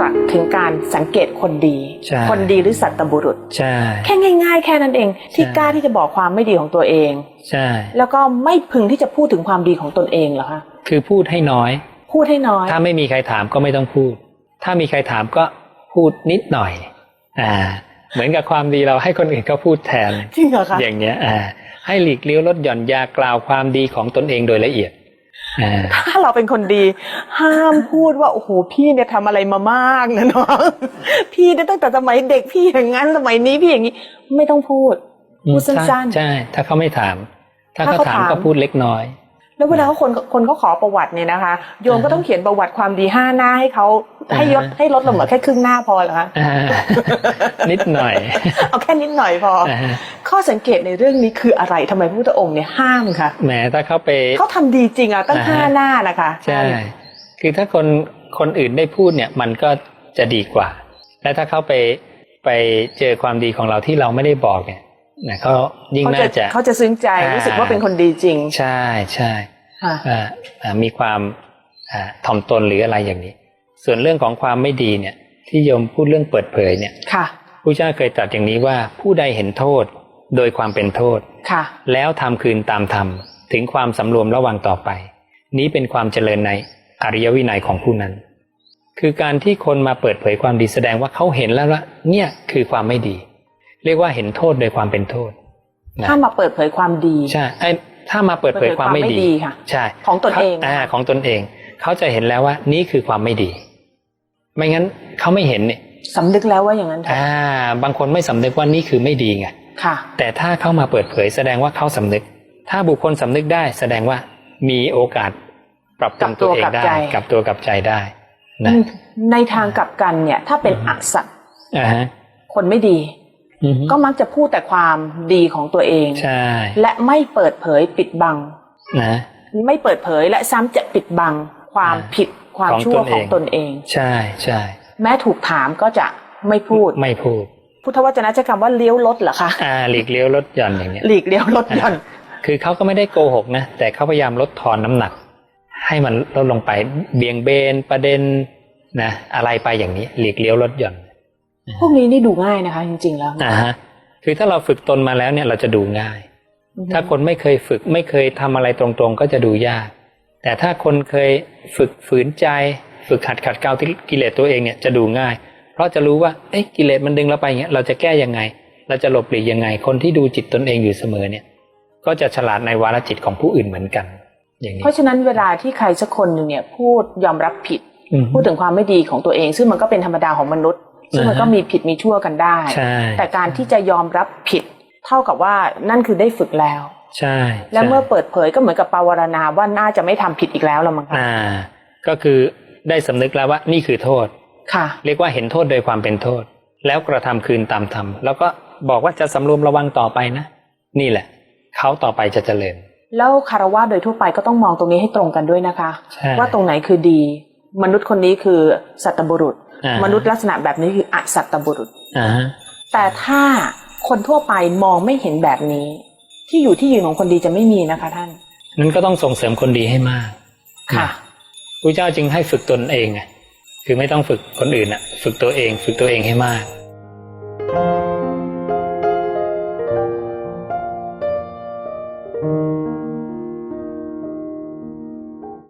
ตรัสถึงการสังเกตคนดีใช่คนดีหรือสัตตบุรุษใช่แค่ง่าย ๆ แค่นั้นเอง ที่ใช่กล้าที่จะบอกความไม่ดีของตัวเองใช่แล้วก็ไม่พึงที่จะพูดถึงความดีของตนเองเหรอคะคือพูดให้น้อย พูดให้น้อย ถ้าไม่มีใครถามก็ไม่ต้องพูด ถ้ามีใครถามก็พูดนิดหน่อยอ่าเหมือนกับความดีเราให้คนอื่นเขาพูดแทนจริงเหรอคะอย่างเงี้ยอ่าให้หลีกเลี้ยวลดหย่อนยากล่าวความดีของตนเองโดยละเอียดอ่า ถ้าเราเป็นคนดี ห้ามพูดว่าโอ้โหพี่เนี่ยทำอะไรมามากนะน้องพี่เนี่ยตั้งแต่สมัยเด็กพี่อย่างนั้นสมัยนี้พี่อย่างนี้ ไม่ต้องพูดพูดสั้นๆใช่ ถ้าเขาไม่ถาม ถ้าถ้าเขาเขาถามถามก็พูดเล็กน้อย แล้วเวลาเขาคนคนเขาขอประวัติเนี่ยนะคะ โยมก็ต้องเขียนประวัติความดีห้าหน้าให้เขาให้ยศอ่าให้ลดลงเหลือแค่ครึ่งหน้าพอเหรอคะอ่านิดหน่อย เอาแค่นิดหน่อยพออ่า ข้อสังเกตในเรื่องนี้คืออะไรทำไมพระพุทธองค์เนี่ยห้ามคะแหมถ้าเขาไปเขาทำดีจริงอะตั้งอ่าฮะห้าหน้านะคะใช่คือถ้าคนคนอื่นได้พูดเนี่ยมันก็จะดีกว่า และถ้าเขาไปไปเจอความดีของเราที่เราไม่ได้บอกเนี่ยนะเขายิ่งเขาน่าจะจะเขาจะซึ้งใจอ่ารู้รู้สึกว่าเป็นคนดีจริง ใช่ใช่ค่ะอ่าอ่ามีความอ่าถ่อมตนหรืออะไรอย่างนี้ ส่วนเรื่องของความไม่ดีเนี่ย ที่โยมพูดเรื่องเปิดเผยเนี่ยค่ะผู้เจ้าเคยตรัสอย่างนี้ว่าผู้ใดเห็นโทษ โดยความเป็นโทษค่ะ แล้วทำคืนตามธรรมถึงความสำรวมระวังต่อไป นี้เป็นความเจริญในอริยวินัยของผู้นั้น คือการที่คนมาเปิดเผยความดีแสดงว่าเขาเห็นแล้วว่าเนี่ยคือความไม่ดี เรียกว่าเห็นโทษโดยความเป็นโทษนะถ้ามาเปิดเผยความดีใช่ไอ้ถ้ามาเปิดเผยความไม่เปิดเผยความไม่ดีดีค่ะใช่ของตนเองอ่าของตนเอง เขาจะเห็นแล้วว่านี่คือความไม่ดี ไม่งั้นเขาไม่เห็นเนี่ยสำนึกแล้วว่าอย่างนั้นเถอะอ่า บางคนไม่สำนึกว่านี่คือไม่ดีไงค่ะ แต่ถ้าเข้ามาเปิดเผยแสดงว่าเขาสำนึก ถ้าบุคคลสำนึกได้ แสดงว่ามีโอกาสปรับปรุงตัวเองได้กลับตัวกลับใจกลับตัวกลับใจได้นะในทางกลับกันเนี่ย ถ้าเป็นอสัตย์อ่าฮะคนไม่ดีอือฮึก็มักจะพูดแต่ความดีของตัวเองใช่และไม่เปิดเผยปิดบังนะไม่เปิดเผยและซ้ำจะปิดบังความอ่าผิดความของชั่วตนเองของตนเอง ใช่ใช่แม้ถูกถามก็จะไม่พูดไม่พูด พุทธวจนะใช้คำว่าเลี้ยวรถเหรอคะอ่าหลีกเลี้ยวลดหย่อนอย่างเงี้ยหลีกเลี้ยวรถหย่อน คือเขาก็ไม่ได้โกหกนะแต่เขาพยายามลดทอนน้ำหนัก ให้มันลดลงไปเบี่ยงเบนประเด็นนะอะไรไปอย่างนี้หลีกเลี้ยวลดหย่อน พวกนี้นี่ดูง่ายนะคะ จริง ๆ แล้วอ่าฮะคือถ้าเราฝึกตนมาแล้วเนี่ยเราจะดูง่ายอือฮึถ้าคนไม่เคยฝึกไม่เคยทำอะไรตรงๆ ก็จะดูยาก แต่ถ้าคนเคยฝึกฝืนใจ ฝึกขัดขัดเกลาที่กิเลสตัวเองเนี่ยจะดูง่าย เพราะจะรู้ว่าเอ๊ะกิเลสมันดึงเราไปอย่างเงี้ยเราจะแก้ยังไง เราจะหลบหลีกยังไง คนที่ดูจิตตนเองอยู่เสมอเนี่ย ก็จะฉลาดในวาระจิตของผู้อื่นเหมือนกัน อย่างนี้ เพราะฉะนั้นเวลาที่ใครสักคนหนึ่งเนี่ย พูดยอมรับผิดอืมพูดถึงความไม่ดีของตัวเอง ซึ่งมันก็เป็นธรรมดาของมนุษย์ ซึ่งมันก็อ่าฮะมีผิดมีชั่วกันได้ใช่แต่การที่จะยอมรับผิด เท่ากับว่านั่นคือได้ฝึกแล้วใช่ และใช่เมื่อเปิดเผยก็เหมือนกับปาวารณาว่าน่าจะไม่ทำผิดอีกแล้วละมั้งคะอ่า ก็คือได้สำนึกแล้วว่านี่คือโทษค่ะ เรียกว่าเห็นโทษโดยความเป็นโทษ แล้วกระทำคืนตามธรรม แล้วก็บอกว่าจะสำรวมระวังต่อไปนะ นี่แหละ เขาต่อไปจะเจริญ แล้วคารวะโดยทั่วไปก็ต้องมองตรงนี้ให้ตรงกันด้วยนะคะใช่ว่าตรงไหนคือดี มนุษย์คนนี้คือสัตบุรุษอ่ามนุษย์ลักษณะแบบนี้คืออสัตบุรุษอ่าฮะแต่ถ้าคนทั่วไปมองไม่เห็นแบบนี้ ที่อยู่ที่ยืนของคนดีจะไม่มีนะคะท่าน นั้นก็ต้องส่งเสริมคนดีให้มากค่ะพระเจ้าจึงให้ฝึกตนเองไง คือไม่ต้องฝึกคนอื่นอะฝึกตัวเอง ฝึกตัวเองให้มาก